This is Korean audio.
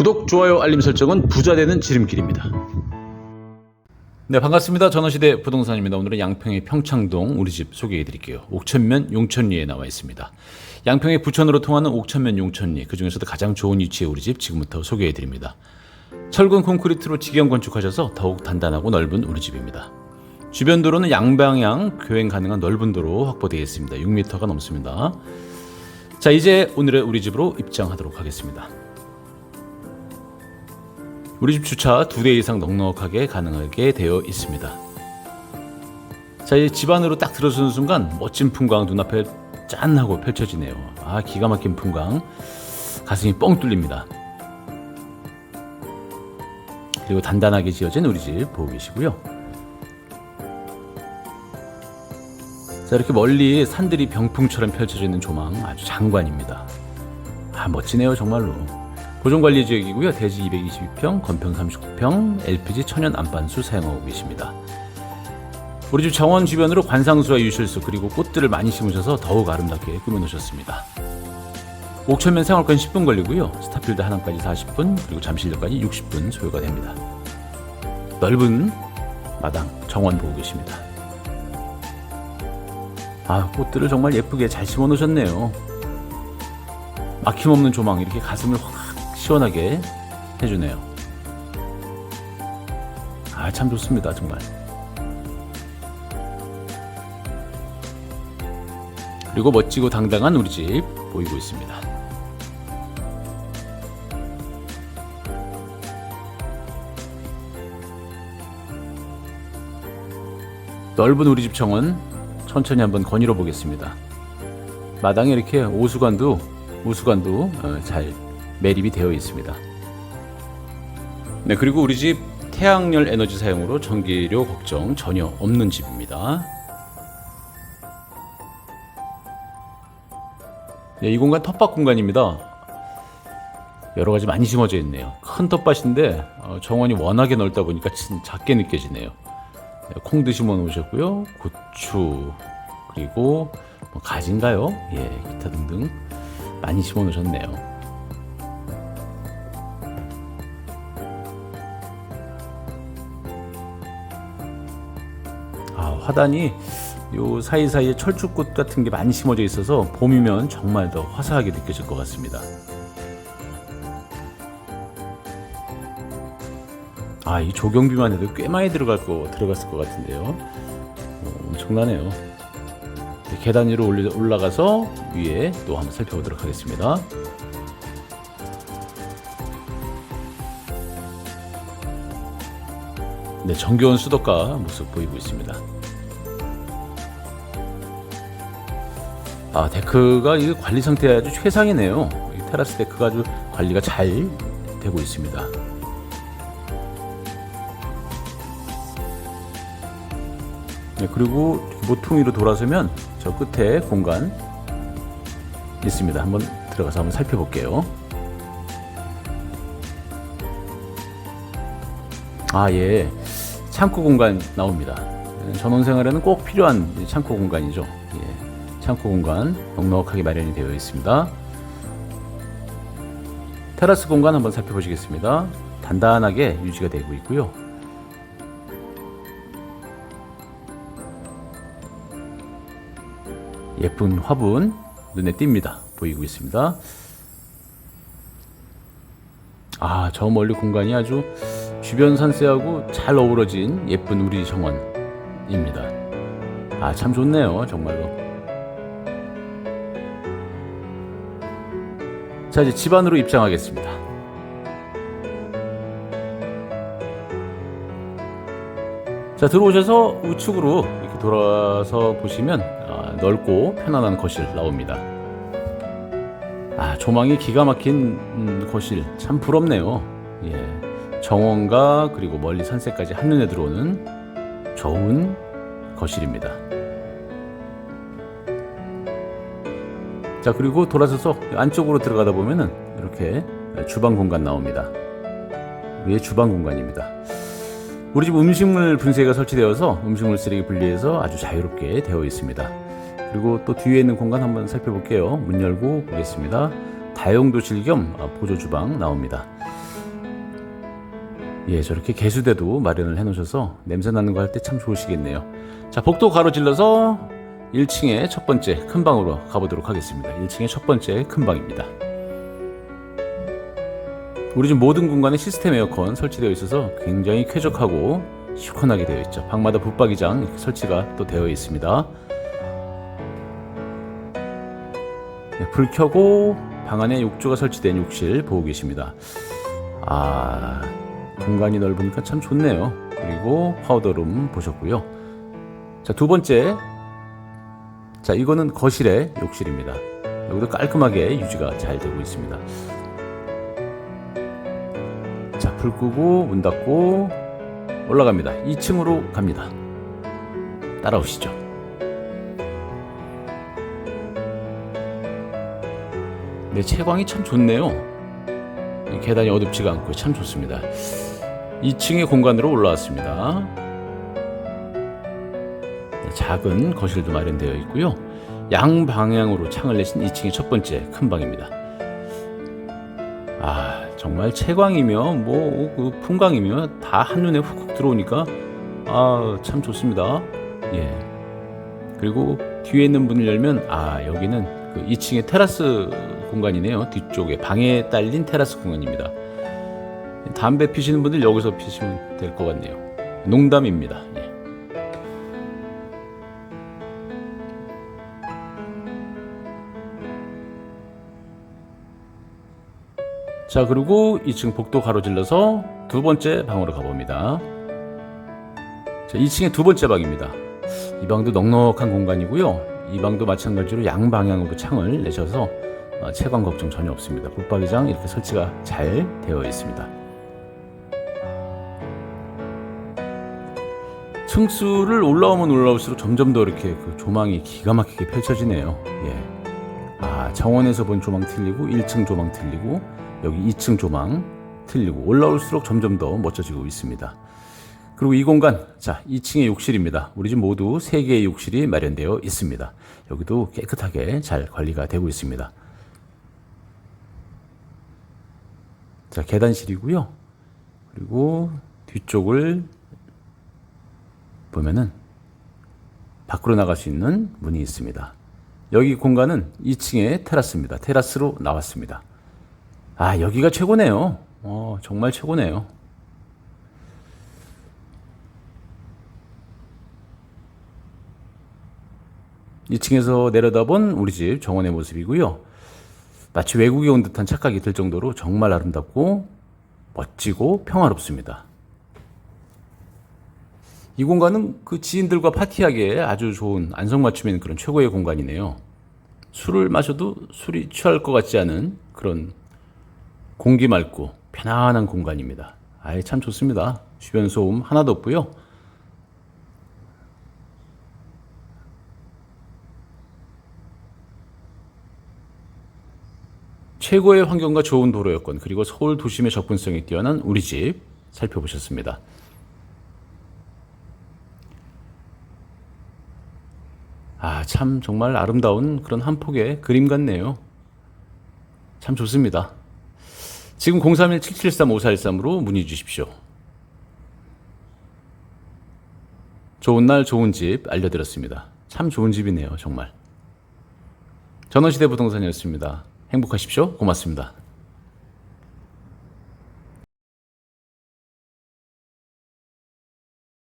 구독, 좋아요, 알림 설정은 부자 되는 지름길입니다. 네, 반갑습니다. 전원시대 부동산입니다. 오늘은 양평의 평창동 우리 집 소개해 드릴게요. 옥천면 용천리에 나와 있습니다. 양평의 부천으로 통하는 옥천면 용천리, 그 중에서도 가장 좋은 위치의 우리 집 지금부터 소개해 드립니다. 철근 콘크리트로 직영 건축하셔서 더욱 단단하고 넓은 우리 집입니다. 주변 도로는 양방향 교행 가능한 넓은 도로 확보되어 있습니다. 6m가 넘습니다. 자, 이제 오늘의 우리 집으로 입장하도록 하겠습니다. 우리 집 주차 두 대 이상 넉넉하게 가능하게 되어 있습니다. 자, 이집 안으로 딱 들어서는 순간 멋진 풍광 눈앞에 짠 하고 펼쳐지네요. 아, 기가 막힌 풍광. 가슴이 뻥 뚫립니다. 그리고 단단하게 지어진 우리 집 보고 계시고요. 자, 이렇게 멀리 산들이 병풍처럼 펼쳐져 있는 조망 아주 장관입니다. 아, 멋지네요, 정말로. 보존관리 지역이고요. 대지 222평, 건평 39평, LPG 천연 안반수 사용하고 계십니다. 우리 집 정원 주변으로 관상수와 유실수 그리고 꽃들을 많이 심으셔서 더욱 아름답게 꾸며놓으셨습니다. 옥천면 생활권 10분 걸리고요. 스타필드 하남까지 40분 그리고 잠실역까지 60분 소요가 됩니다. 넓은 마당 정원 보고 계십니다. 아 꽃들을 정말 예쁘게 잘 심어놓으셨네요. 막힘없는 조망 이렇게 가슴을 확 시원하게 해주네요. 아 참 좋습니다 정말. 그리고 멋지고 당당한 우리 집 보이고 있습니다. 넓은 우리 집 정원 천천히 한번 거닐어 보겠습니다. 마당에 이렇게 오수관도 우수관도 어, 잘 매립이 되어 있습니다. 네 그리고 우리 집 태양열 에너지 사용으로 전기료 걱정 전혀 없는 집입니다. 네, 이 공간 텃밭 공간입니다. 여러 가지 많이 심어져 있네요. 큰 텃밭인데 어, 정원이 워낙에 넓다 보니까 진 작게 느껴지네요. 네, 콩도 심어 놓으셨고요. 고추 그리고 뭐 가지인가요? 예, 기타 등등 많이 심어 놓으셨네요. 화단이 요 사이사이에 철쭉꽃 같은 게 많이 심어져 있어서 봄이면 정말 더 화사하게 느껴질 것 같습니다. 아, 이 조경비만 해도 꽤 많이 들어갈 거 들어갔을 것 같은데요. 어, 엄청나네요. 네, 계단 위로 올라가서 위에 또 한번 살펴보도록 하겠습니다. 네, 정겨운 수도가 모습 보이고 있습니다. 아, 데크가 이 관리 상태 아주 최상이네요. 이 테라스 데크가 아주 관리가 잘 되고 있습니다. 네, 그리고 모퉁이로 돌아서면 저 끝에 공간 있습니다. 한번 들어가서 한번 살펴볼게요. 아, 예. 창고 공간 나옵니다. 전원 생활에는 꼭 필요한 창고 공간이죠. 예. 창고 공간 넉넉하게 마련이 되어 있습니다. 테라스 공간 한번 살펴보시겠습니다. 단단하게 유지가 되고 있고요. 예쁜 화분 눈에 띕니다. 보이고 있습니다. 아, 저 멀리 공간이 아주 주변 산세하고 잘 어우러진 예쁜 우리 정원입니다. 아, 참 좋네요. 정말로. 자, 이제 집 안으로 입장하겠습니다. 자, 들어오셔서 우측으로 이렇게 돌아서 보시면 아, 넓고 편안한 거실 나옵니다. 아, 조망이 기가 막힌 음, 거실 참 부럽네요. 예. 정원과 그리고 멀리 산세까지 한눈에 들어오는 좋은 거실입니다. 자, 그리고 돌아서서 안쪽으로 들어가다 보면은 이렇게 주방 공간 나옵니다. 위에 주방 공간입니다. 우리 집 음식물 분쇄가 설치되어서 음식물 쓰레기 분리해서 아주 자유롭게 되어 있습니다. 그리고 또 뒤에 있는 공간 한번 살펴볼게요. 문 열고 보겠습니다. 다용도실 겸 아, 보조 주방 나옵니다. 예, 저렇게 개수대도 마련을 해 놓으셔서 냄새 나는 거 할 때 참 좋으시겠네요. 자, 복도 가로질러서 1층에 첫 번째 큰 방으로 가보도록 하겠습니다. 1층의 첫 번째 큰 방입니다. 우리 집 모든 공간에 시스템 에어컨 설치되어 있어서 굉장히 쾌적하고 시원하게 되어 있죠. 방마다 붙박이장 설치가 또 되어 있습니다. 네, 불 켜고 방 안에 욕조가 설치된 욕실 보고 계십니다. 아, 공간이 넓으니까 참 좋네요. 그리고 파우더룸 보셨고요. 자, 두 번째. 자, 이거는 거실의 욕실입니다. 여기도 깔끔하게 유지가 잘 되고 있습니다. 자, 불 끄고 문 닫고 올라갑니다. 2층으로 갑니다. 따라오시죠. 네, 채광이 참 좋네요. 이 계단이 어둡지가 않고 참 좋습니다. 2층의 공간으로 올라왔습니다. 네, 작은 거실도 마련되어 있고요. 양 방향으로 창을 내신 2층의 첫 번째 큰 방입니다. 아 정말 채광이며 뭐 그 풍광이며 다 한눈에 훅훅 들어오니까 아 참 좋습니다. 예. 그리고 뒤에 있는 문을 열면 아 여기는 그 2층의 테라스 공간이네요. 뒤쪽에 방에 딸린 테라스 공간입니다. 담배 피시는 분들 여기서 피시면 될 것 같네요. 농담입니다. 자 그리고 2층 복도 가로질러서 두 번째 방으로 가봅니다. 자 2층의 두 번째 방입니다. 이 방도 넉넉한 공간이고요. 이 방도 마찬가지로 양방향으로 창을 내셔서 어, 채광 걱정 전혀 없습니다. 붙박이장 이렇게 설치가 잘 되어 있습니다. 층수를 올라오면 올라올수록 점점 더 이렇게 그 조망이 기가 막히게 펼쳐지네요. 예. 아, 정원에서 본 조망 틀리고 1층 조망 틀리고 여기 2층 조망 틀리고 올라올수록 점점 더 멋져지고 있습니다. 그리고 이 공간, 자, 2층의 욕실입니다. 우리 집 모두 3개의 욕실이 마련되어 있습니다. 여기도 깨끗하게 잘 관리가 되고 있습니다. 자, 계단실이고요. 그리고 뒤쪽을 보면은 밖으로 나갈 수 있는 문이 있습니다. 여기 공간은 2층의 테라스입니다. 테라스로 나왔습니다. 아, 여기가 최고네요. 어, 정말 최고네요. 이층에서 내려다본 우리 집 정원의 모습이고요. 마치 외국에 온 듯한 착각이 들 정도로 정말 아름답고 멋지고 평화롭습니다. 이 공간은 그 지인들과 파티하기에 아주 좋은 안성맞춤인 그런 최고의 공간이네요. 술을 마셔도 술이 취할 것 같지 않은 그런 공기 맑고 편안한 공간입니다. 아예 참 좋습니다. 주변 소음 하나도 없고요. 최고의 환경과 좋은 도로 여건 그리고 서울 도심의 접근성이 뛰어난 우리 집 살펴보셨습니다. 아, 참 정말 아름다운 그런 한 폭의 그림 같네요. 참 좋습니다. 지금 031-773-5413으로 문의 주십시오. 좋은 날 좋은 집 알려드렸습니다. 참 좋은 집이네요, 정말. 전원시대 부동산이었습니다. 행복하십시오. 고맙습니다.